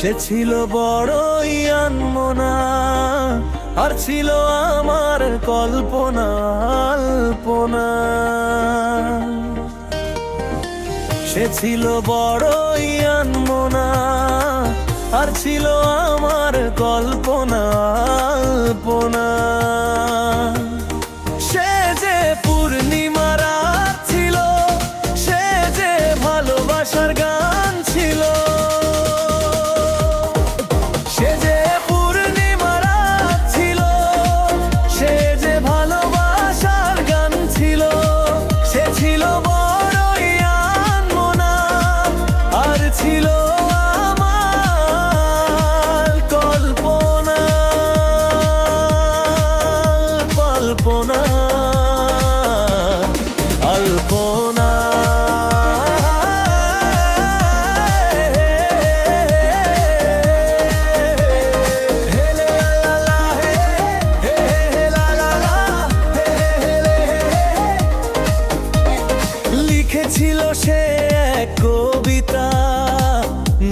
সে ছিল বড়ই আনমনা, আর ছিল আমার কল্পনা, আল্পনা। সে ছিল বড়ই আনমনা, আর ছিল আমার কল্পনা, আল্পনা।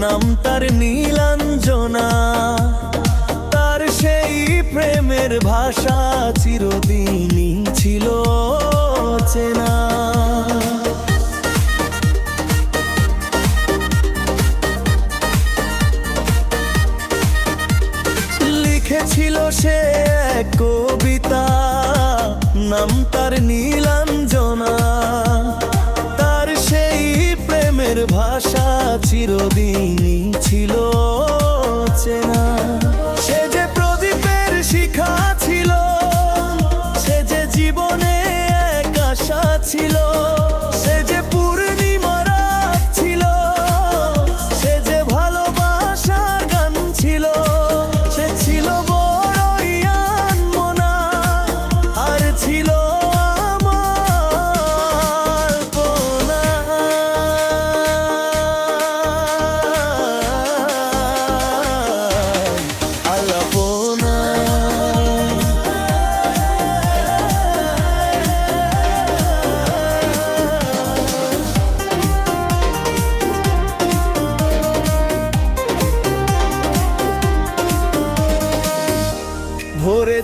নাম তার নীলাঞ্জনা। তার সেই প্রেমের ভাষা চিরদিনই ছিল চেনা। লিখেছিল সে কবিতা, নাম তার নীলাঞ্জনা। ভাষা চিরদিনই ছিল চেনা। সে যে প্রদীপের শিখা ছিল, সে যে জীবনে এক আশা ছিল